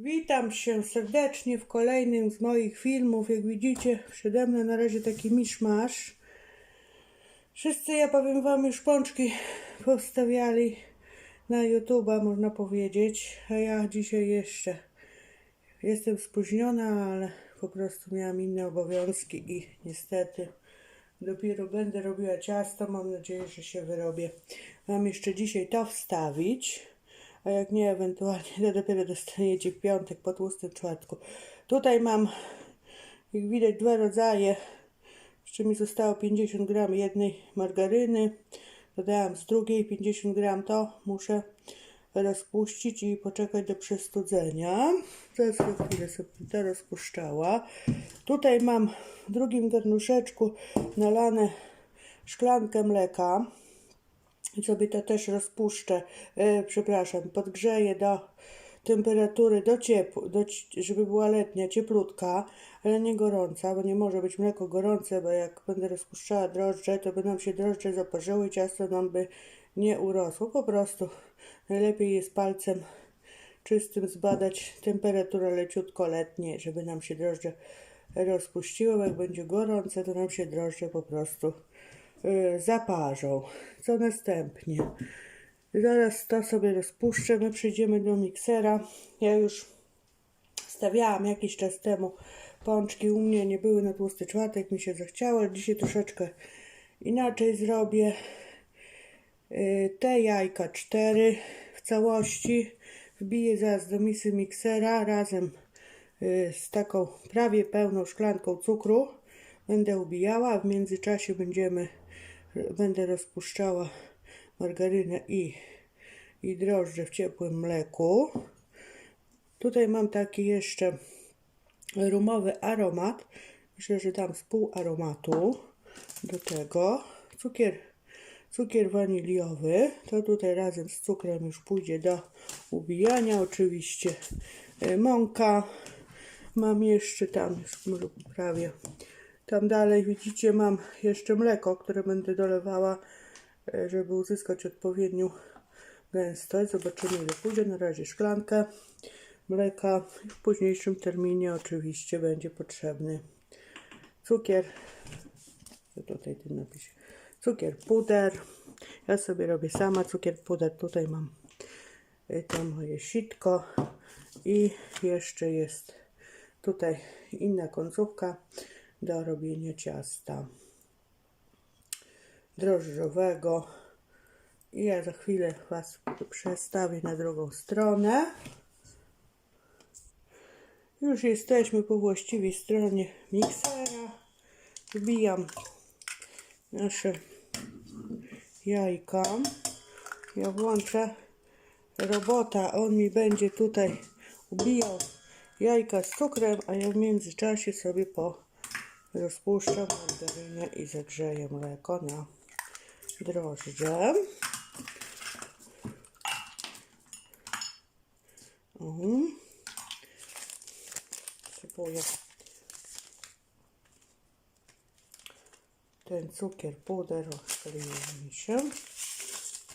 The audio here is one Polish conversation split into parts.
Witam się serdecznie w kolejnym z moich filmów. Jak widzicie, przede mną na razie taki miszmasz. Wszyscy, ja powiem wam, już pączki powstawiali na YouTube'a, można powiedzieć. A ja dzisiaj jeszcze jestem spóźniona, ale po prostu miałam inne obowiązki i niestety dopiero będę robiła ciasto. Mam nadzieję, że się wyrobię. Mam jeszcze dzisiaj to wstawić. A jak nie, ewentualnie to dopiero dostaniecie w piątek po tłustym czwartku. Tutaj mam, jak widać, dwa rodzaje. Jeszcze mi zostało 50 gram jednej margaryny. Dodałam z drugiej 50 gram. To muszę rozpuścić i poczekać do przestudzenia. Teraz za chwilę sobie to rozpuszczała. Tutaj mam w drugim garnuszeczku nalane szklankę mleka sobie to też rozpuszczę, e, przepraszam, podgrzeję do temperatury, do ciepła, do, żeby była letnia, cieplutka, ale nie gorąca, bo nie może być mleko gorące, bo jak będę rozpuszczała drożdże, to nam się drożdże zaparzyły, ciasto nam by nie urosło. Po prostu najlepiej jest palcem czystym zbadać temperaturę leciutko letnie, żeby nam się drożdże rozpuściły, bo jak będzie gorące, to nam się drożdże po prostu zaparzą. Co następnie? Zaraz to sobie rozpuszczę, my przejdziemy do miksera. Ja już stawiałam jakiś czas temu pączki u mnie, nie były na tłusty czwartek, mi się zachciało, dzisiaj troszeczkę inaczej zrobię. Y, Te jajka cztery w całości wbiję zaraz do misy miksera razem y, z taką prawie pełną szklanką cukru. Będę ubijała, w międzyczasie będziemy, będę rozpuszczała margarynę i, i drożdże w ciepłym mleku. Tutaj mam taki jeszcze rumowy aromat. Myślę, że dam z pół aromatu do tego. Cukier, cukier waniliowy. To tutaj razem z cukrem już pójdzie do ubijania. Oczywiście e, mąka. Mam jeszcze tam, już prawie. Tam dalej widzicie, mam jeszcze mleko, które będę dolewała, e, żeby uzyskać odpowiednią gęstość. Zobaczymy ile pójdzie. Na razie szklankę mleka. W późniejszym terminie oczywiście będzie potrzebny cukier. Tutaj ten napis? Cukier puder. Ja sobie robię sama cukier puder. Tutaj mam y, to moje sitko i jeszcze jest tutaj inna końcówka do robienia ciasta drożdżowego. I ja za chwilę Was przestawię na drugą stronę. Już jesteśmy po właściwej stronie miksera. Wbijam nasze jajka. Ja włączę robota. On mi będzie tutaj ubijał jajka z cukrem, a ja w międzyczasie sobie po rozpuszczam margarynę i zagrzeję mleko na drożdże. Mhm. Sypuję ten cukier puder rozkleił się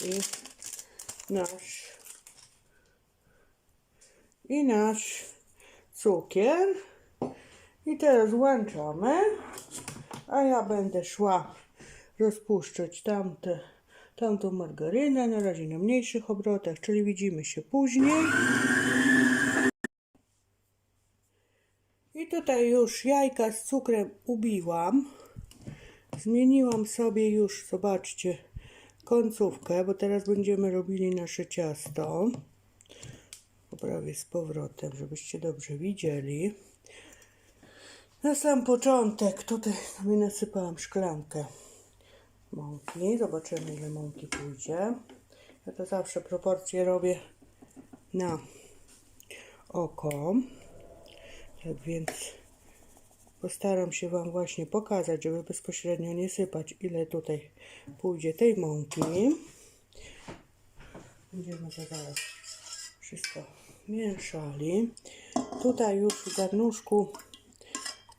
i nasz i nasz cukier i teraz włączamy a ja będę szła rozpuszczać tamte, tamtą margarynę na razie na mniejszych obrotach czyli widzimy się później I tutaj już jajka z cukrem ubiłam. Zmieniłam sobie już, zobaczcie, końcówkę, bo teraz będziemy robili nasze ciasto. Poprawię z powrotem, żebyście dobrze widzieli. Na sam początek tutaj sobie nasypałam szklankę mąki. Zobaczymy ile mąki pójdzie. Ja to zawsze proporcje robię na oko. Tak więc postaram się Wam właśnie pokazać, żeby bezpośrednio nie sypać, ile tutaj pójdzie tej mąki. Będziemy to zaraz wszystko mieszali. Tutaj już w garnuszku,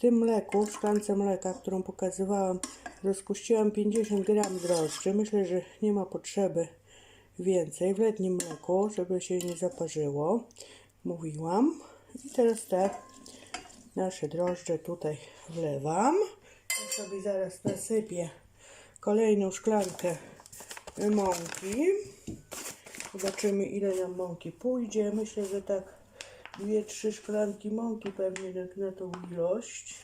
tym mleku, w szklance mleka, którą pokazywałam, rozpuściłam 50 gram drożdży. Myślę, że nie ma potrzeby więcej w letnim mleku, żeby się nie zaparzyło. Mówiłam. I teraz te nasze drożdże tutaj wlewam. Ja sobie zaraz nasypię kolejną szklankę mąki. Zobaczymy ile nam mąki pójdzie. Myślę, że tak dwie, trzy szklanki mąki pewnie tak na tą ilość.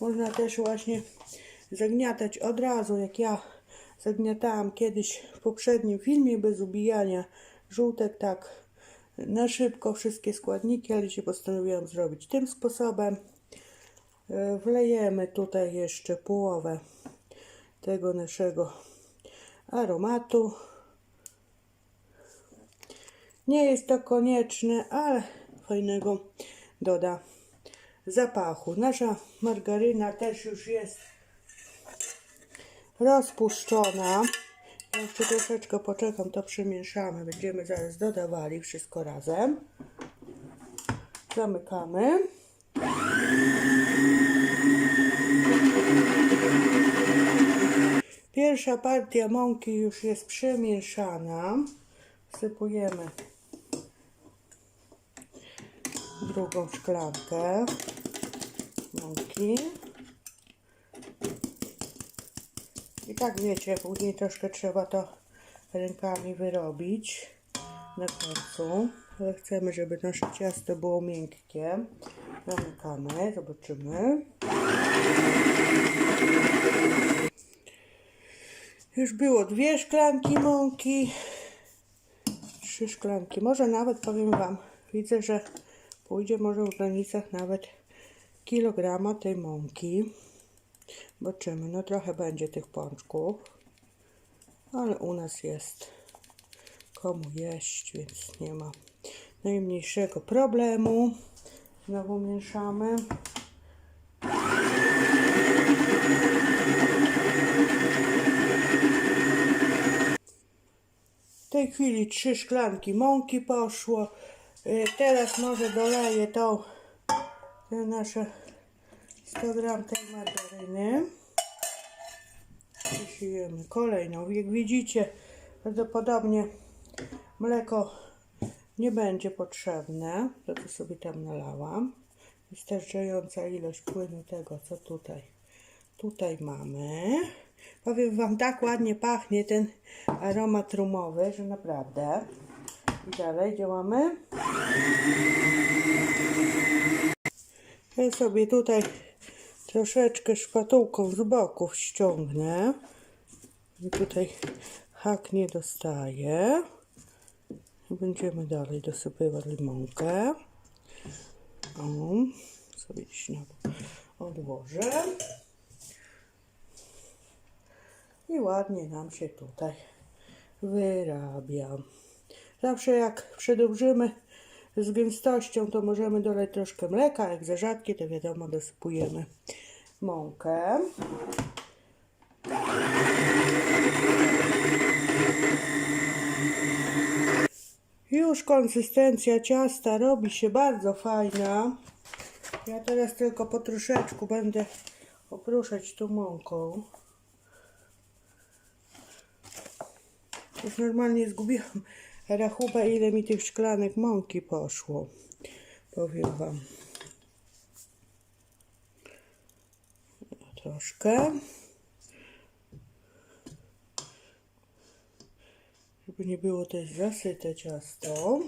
Można też właśnie zagniatać od razu, jak ja zagniatałam kiedyś w poprzednim filmie bez ubijania żółtek, tak na szybko wszystkie składniki, ale się postanowiłam zrobić tym sposobem. E, Wlejemy tutaj jeszcze połowę tego naszego aromatu. Nie jest to konieczne, ale fajnego doda zapachu. Nasza margaryna też już jest rozpuszczona. Jeszcze troszeczkę poczekam, to przemieszamy. Będziemy zaraz dodawali wszystko razem. Zamykamy. Pierwsza partia mąki już jest przemieszana. Wsypujemy drugą szklankę mąki. I tak wiecie, później troszkę trzeba to rękami wyrobić na końcu. Ale chcemy, żeby nasze ciasto było miękkie. Zamykamy, zobaczymy. Już było dwie szklanki mąki, trzy szklanki, może nawet powiem Wam, widzę, że pójdzie może w granicach nawet kilograma tej mąki. Zobaczymy, no trochę będzie tych pączków, ale u nas jest komu jeść, więc nie ma najmniejszego problemu. Znowu mieszamy. W tej chwili trzy szklanki mąki poszło. Y, Teraz może doleję tą nasze 100 gram tej margaryny. Przysijemy kolejną. Jak widzicie, prawdopodobnie mleko nie będzie potrzebne. To tu sobie tam nalałam. Wystarczająca ilość płynu tego, co tutaj tutaj mamy. Powiem Wam, tak ładnie pachnie ten aromat rumowy, że naprawdę. Dalej działamy. Ja sobie tutaj troszeczkę szpatułką z boków ściągnę. I tutaj hak nie dostaje. Będziemy dalej dosypywać limonkę. O, sobie gdzieś na odłożę. I ładnie nam się tutaj wyrabia. Zawsze jak przedłużymy z gęstością, to możemy dolać troszkę mleka. Jak za rzadkie, to wiadomo, dosypujemy mąkę. Już konsystencja ciasta robi się bardzo fajna. Ja teraz tylko po troszeczku będę opruszać tą mąką. Już normalnie zgubiłam rachubę, ile mi tych szklanek mąki poszło. Powiem Wam. Troszkę. Żeby nie było też zasyte ciasto.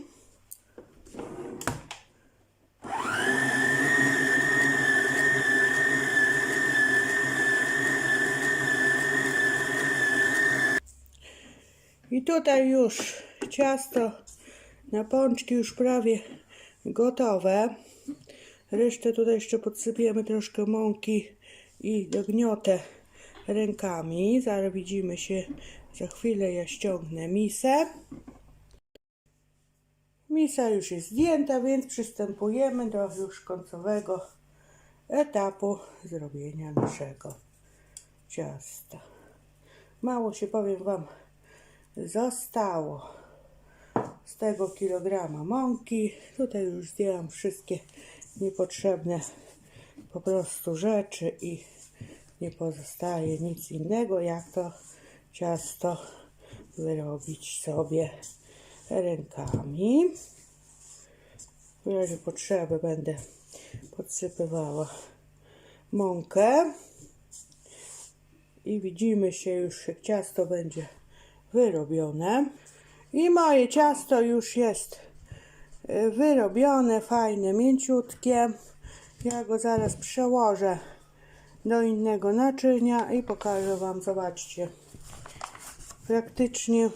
I tutaj już ciasto na pączki już prawie gotowe. Resztę tutaj jeszcze podsypiemy troszkę mąki i dogniotę rękami. Zaraz widzimy się za chwilę. Ja ściągnę misę. Misa już jest zdjęta, więc przystępujemy do już końcowego etapu zrobienia naszego ciasta. Mało się powiem Wam zostało z tego kilograma mąki. Tutaj już zdjęłam wszystkie niepotrzebne po prostu rzeczy i nie pozostaje nic innego jak to ciasto wyrobić sobie rękami. W razie potrzeby będę podsypywała mąkę. I widzimy się już, jak ciasto będzie wyrobione. I moje ciasto już jest y, wyrobione, fajne, mięciutkie. Ja go zaraz przełożę do innego naczynia i pokażę Wam, zobaczcie. Praktycznie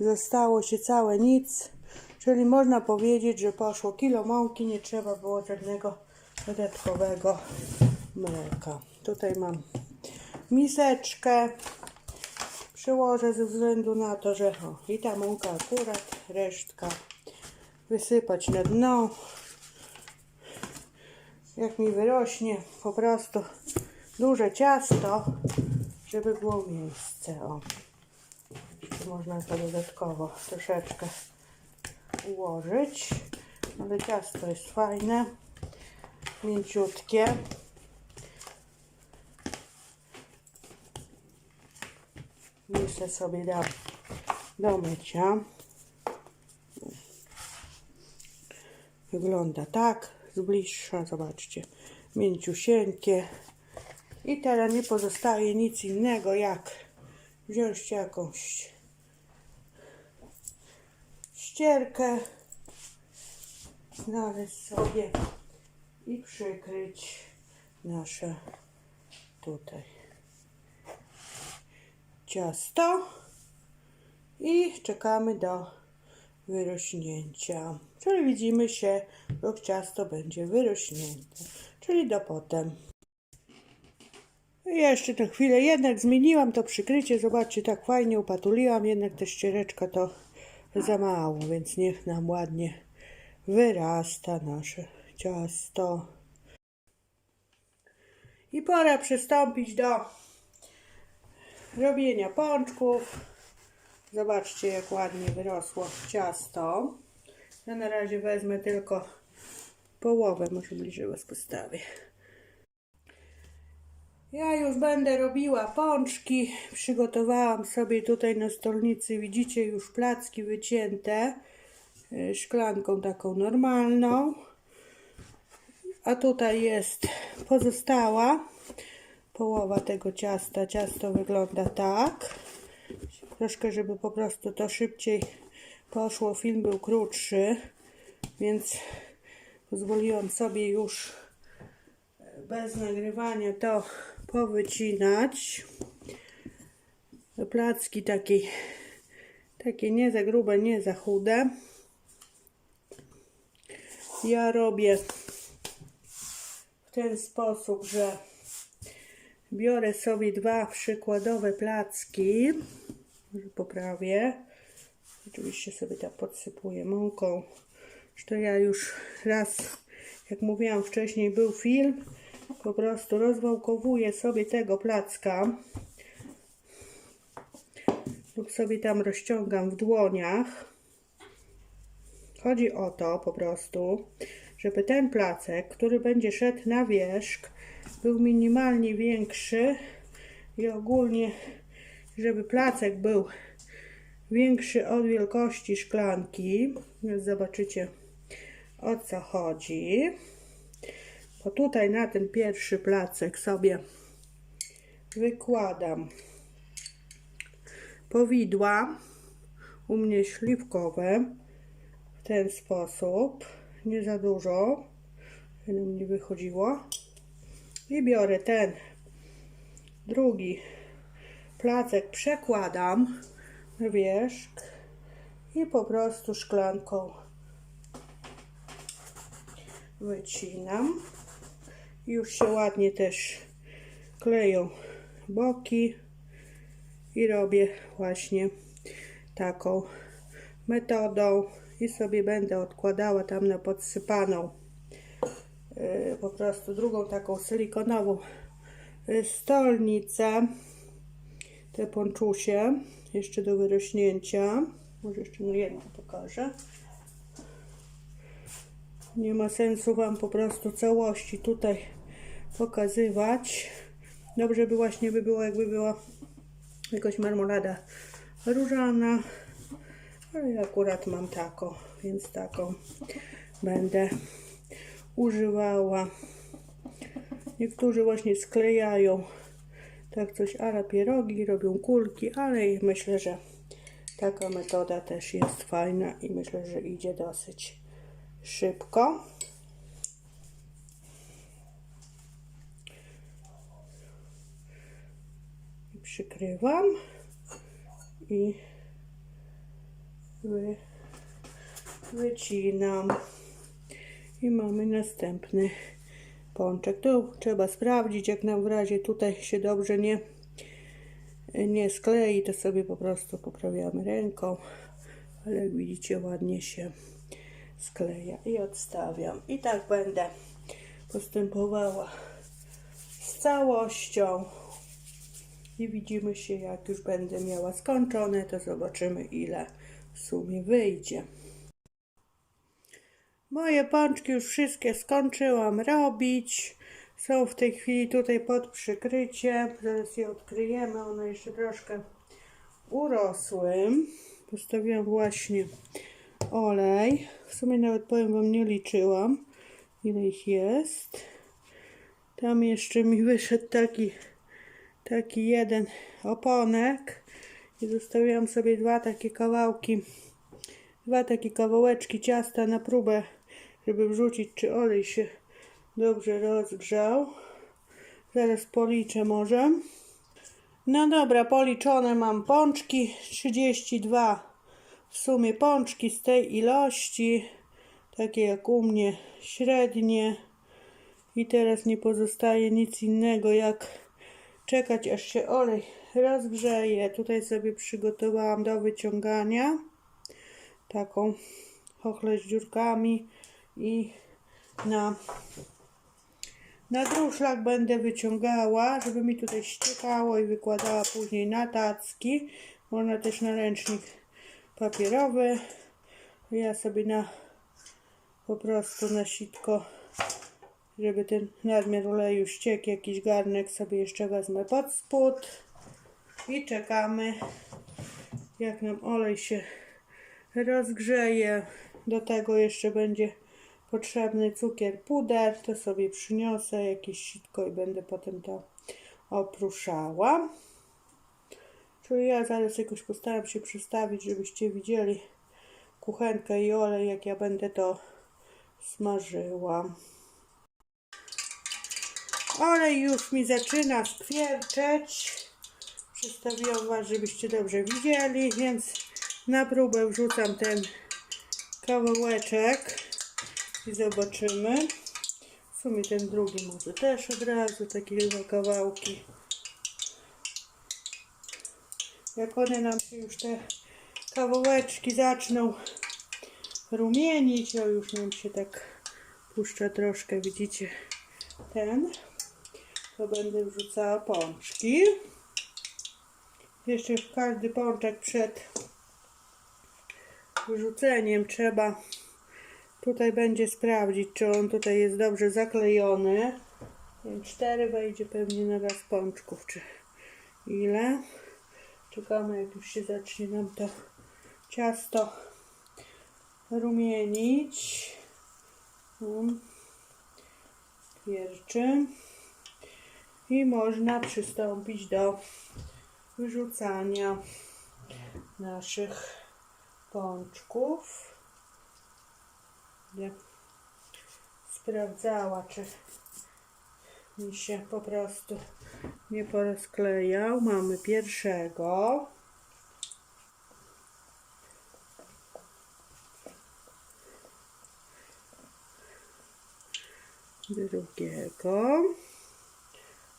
zostało się całe nic, czyli można powiedzieć, że poszło kilo mąki, nie trzeba było żadnego dodatkowego mleka. Tutaj mam miseczkę. Przyłożę ze względu na to, że o, i ta mąka akurat, resztka wysypać na dno. Jak mi wyrośnie po prostu duże ciasto, żeby było miejsce. O. Można to dodatkowo troszeczkę ułożyć. Ale ciasto jest fajne, mięciutkie. Misę sobie dam do mycia. Wygląda tak z bliższa, zobaczcie, mięciusieńkie. I teraz nie pozostaje nic innego jak wziąć jakąś ścierkę, znaleźć sobie i przykryć nasze tutaj ciasto i czekamy do wyrośnięcia. Czyli widzimy się, jak ciasto będzie wyrośnięte, czyli do potem. I jeszcze tę chwilę jednak zmieniłam to przykrycie. Zobaczcie, tak fajnie upatuliłam, jednak ta ściereczka to za mało, więc niech nam ładnie wyrasta nasze ciasto. I pora przystąpić do robienia pączków. Zobaczcie, jak ładnie wyrosło ciasto. Ja na razie wezmę tylko połowę, może bliżej Was postawię. Ja już będę robiła pączki. Przygotowałam sobie tutaj na stolnicy, widzicie, już placki wycięte y, szklanką taką normalną. A tutaj jest pozostała połowa tego ciasta. Ciasto wygląda tak. Troszkę, żeby po prostu to szybciej poszło. Film był krótszy, więc pozwoliłam sobie już bez nagrywania to powycinać. Placki takie, takie nie za grube, nie za chude. Ja robię w ten sposób, że biorę sobie dwa przykładowe placki. Poprawię. Oczywiście sobie tak podsypuję mąką. To ja już raz, jak mówiłam wcześniej, był film. Po prostu rozwałkowuję sobie tego placka lub sobie tam rozciągam w dłoniach. Chodzi o to po prostu, żeby ten placek, który będzie szedł na wierzch, był minimalnie większy i ogólnie, żeby placek był większy od wielkości szklanki. Więc zobaczycie o co chodzi. Bo tutaj na ten pierwszy placek sobie wykładam powidła, u mnie śliwkowe, w ten sposób, nie za dużo, żeby nie wychodziło. I biorę ten drugi placek, przekładam wierzch i po prostu szklanką wycinam. Już się ładnie też kleją boki i robię właśnie taką metodą i sobie będę odkładała tam na podsypaną po prostu drugą taką silikonową yy, stolnicę te ponczusie jeszcze do wyrośnięcia może jeszcze jedno pokażę nie ma sensu Wam po prostu całości tutaj pokazywać. Dobrze by właśnie by było, jakby była jakaś marmolada różana. Ale ja akurat mam taką, więc taką będę używała. Niektórzy właśnie sklejają tak coś ala pierogi, robią kulki, ale myślę, że taka metoda też jest fajna i myślę, że idzie dosyć szybko. Przykrywam i wy, wycinam i mamy następny pączek. Tu trzeba sprawdzić, jak nam w razie tutaj się dobrze nie, nie sklei, to sobie po prostu poprawiamy ręką, ale jak widzicie ładnie się skleja i odstawiam. I tak będę postępowała z całością. I widzimy się, jak już będę miała skończone, to zobaczymy, ile w sumie wyjdzie. Moje pączki już wszystkie skończyłam robić. Są w tej chwili tutaj pod przykryciem. Zaraz je odkryjemy. One jeszcze troszkę urosły. Postawiłam właśnie olej. W sumie nawet powiem Wam, nie liczyłam, ile ich jest. Tam jeszcze mi wyszedł taki, taki jeden oponek. I zostawiłam sobie dwa takie kawałki dwa takie kawałeczki ciasta na próbę, żeby wrzucić, czy olej się dobrze rozgrzał. Zaraz policzę może. No dobra, policzone mam pączki, 32 w sumie pączki z tej ilości, takie jak u mnie średnie. I teraz nie pozostaje nic innego jak czekać aż się olej rozgrzeje. Tutaj sobie przygotowałam do wyciągania taką chochlę z dziurkami i na, na druszlak będę wyciągała, żeby mi tutaj ściekało i wykładała później na tacki. Można też na ręcznik papierowy. Ja sobie na po prostu na sitko, żeby ten nadmiar oleju ściekł, jakiś garnek sobie jeszcze wezmę pod spód i czekamy jak nam olej się rozgrzeje. Do tego jeszcze będzie potrzebny cukier puder. To sobie przyniosę jakieś sitko i będę potem to opruszała. Czyli ja zaraz jakoś postaram się przestawić, żebyście widzieli kuchenkę i olej, jak ja będę to smażyła. Olej już mi zaczyna skwierczeć. Przestawiłam Was, żebyście dobrze widzieli, więc na próbę wrzucam ten kawałeczek i zobaczymy. W sumie ten drugi może też od razu, takie dwa kawałki. Jak one nam się już te kawałeczki zaczną rumienić, o już nam się tak puszcza troszkę, widzicie, ten, to będę wrzucała pączki. Jeszcze każdy pączek przed wyrzuceniem trzeba tutaj będzie sprawdzić, czy on tutaj jest dobrze zaklejony. Więc 4 wejdzie pewnie na raz pączków, czy ile. Czekamy, jak już się zacznie nam to ciasto rumienić. Um, Wierczy. I można przystąpić do wyrzucania naszych pączków. Sprawdzała, czy mi się po prostu nie porozklejał. Mamy pierwszego. Drugiego.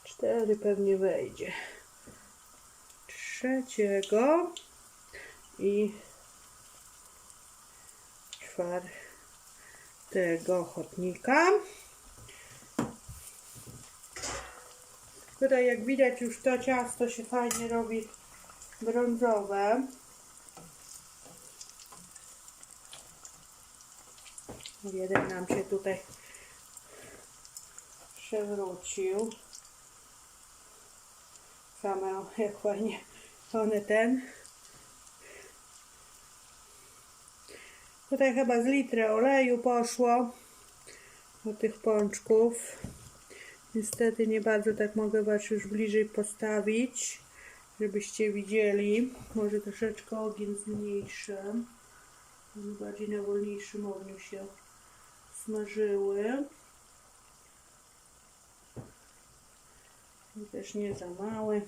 Cztery pewnie wejdzie. Trzeciego. I czwartego ochotnika. Tutaj jak widać już to ciasto się fajnie robi brązowe. Jeden nam się tutaj przewrócił. Same jak fajnie one ten Tutaj chyba z litry oleju poszło do tych pączków. Niestety nie bardzo tak mogę Was już bliżej postawić, żebyście widzieli. Może troszeczkę ogień zmniejszę. Bardziej na wolniejszym ogniu się smażyły. Też nie za małe.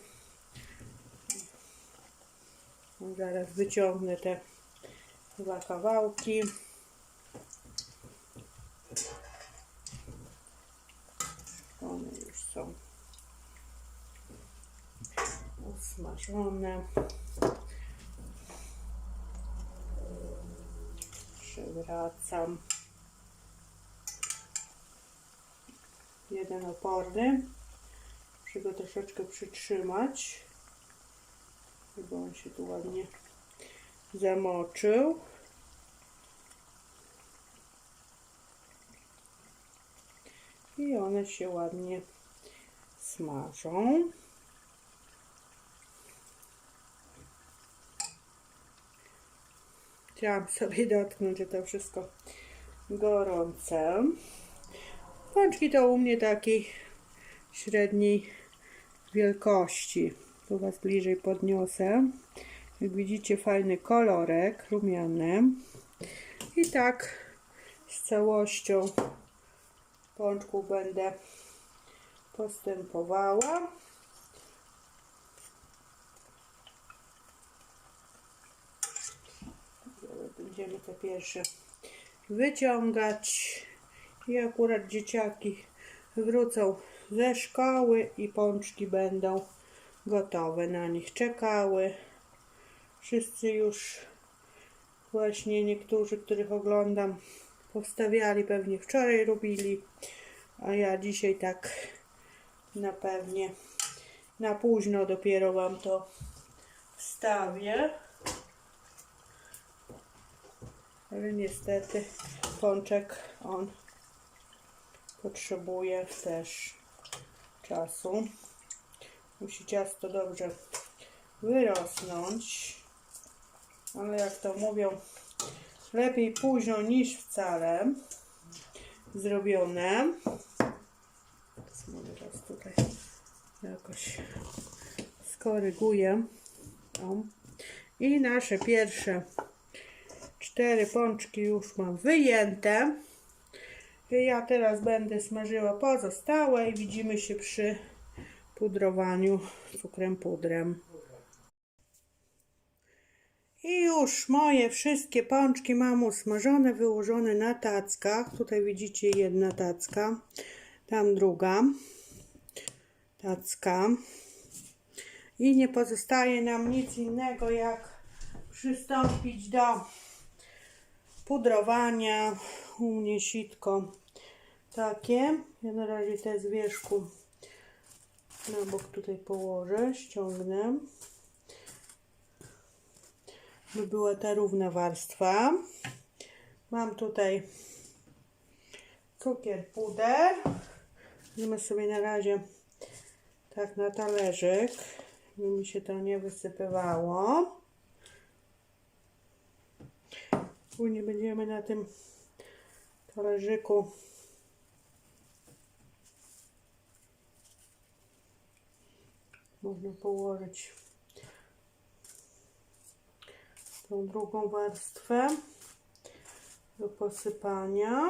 No, Zaraz wyciągnę te dwa kawałki. One już są usmażone. Przewracam. Jeden oporny. Muszę go troszeczkę przytrzymać, żeby on się tu ładnie zamoczył. I one się ładnie smażą. Chciałam sobie dotknąć, że to wszystko gorące. Pączki to u mnie takiej średniej wielkości. Tu Was bliżej podniosę. Jak widzicie, fajny kolorek, rumiany. I tak z całością pączków będę postępowała. Będziemy te pierwsze wyciągać. I akurat dzieciaki wrócą ze szkoły i pączki będą gotowe. Na nich czekały. Wszyscy już właśnie niektórzy, których oglądam, powstawiali, pewnie wczoraj robili, a ja dzisiaj tak na pewnie na późno dopiero Wam to wstawię. Ale niestety pączek on potrzebuje też czasu. Musi ciasto dobrze wyrosnąć. Ale jak to mówią, lepiej późno niż wcale zrobione. Może teraz tutaj jakoś skoryguję. O. I nasze pierwsze cztery pączki już mam wyjęte. I ja teraz będę smażyła pozostałe i widzimy się przy pudrowaniu cukrem pudrem. I już moje wszystkie pączki mam usmażone, wyłożone na tackach. Tutaj widzicie jedna tacka, tam druga tacka. I nie pozostaje nam nic innego jak przystąpić do pudrowania. U mnie sitko takie. Ja na razie te z wierzchu na bok tutaj położę, ściągnę by była ta równa warstwa. Mam tutaj cukier puder. Weźmy sobie na razie tak na talerzyk, żeby mi się to nie wysypywało. Później będziemy na tym talerzyku można położyć tą drugą warstwę do posypania.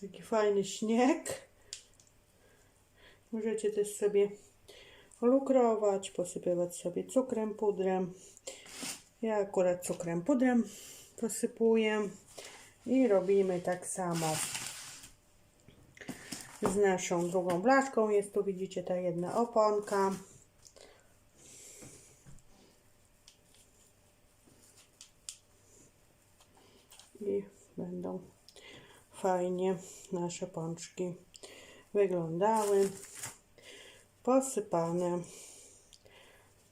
Taki fajny śnieg. Możecie też sobie lukrować, posypywać sobie cukrem, pudrem. Ja akurat cukrem, pudrem posypuję i robimy tak samo z naszą drugą blaszką. Jest tu, widzicie, ta jedna oponka. I będą fajnie nasze pączki wyglądały. Posypane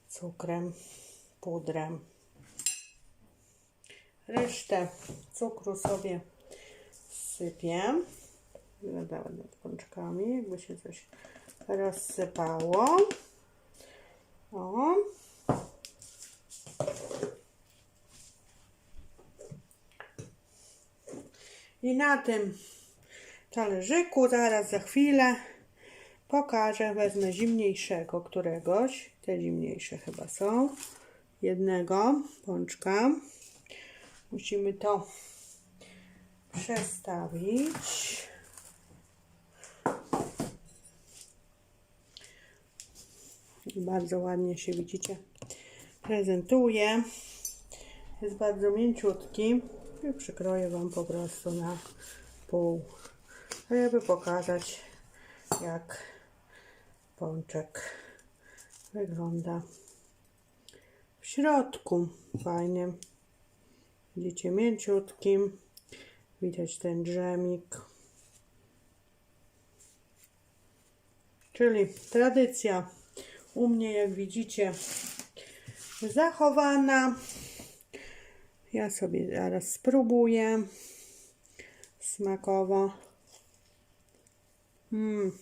cukrem, pudrem. Resztę cukru sobie sypię wyglądały nad pączkami, jakby się coś rozsypało. O. I na tym talerzyku zaraz za chwilę pokażę, wezmę zimniejszego któregoś, te zimniejsze chyba są, jednego pączka. Musimy to przestawić. Bardzo ładnie się widzicie prezentuje. Jest bardzo mięciutki i przykroję Wam po prostu na pół, żeby pokazać jak pączek wygląda w środku. Fajnie. Widzicie, mięciutkim. Widać ten drzemik. Czyli tradycja u mnie, jak widzicie, zachowana. Ja sobie zaraz spróbuję smakowo. Mm.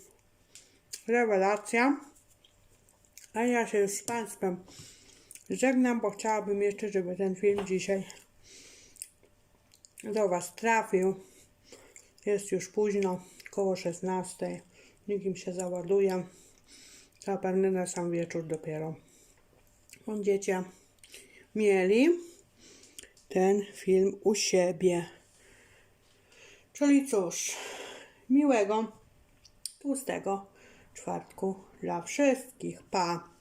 Rewelacja. A ja się już z Państwem żegnam, bo chciałabym jeszcze, żeby ten film dzisiaj do Was trafił. Jest już późno, koło 16. Nikim się załaduje. Zapewne na sam wieczór dopiero będziecie mieli ten film u siebie. Czyli cóż, miłego, tłustego czwartku dla wszystkich. Pa!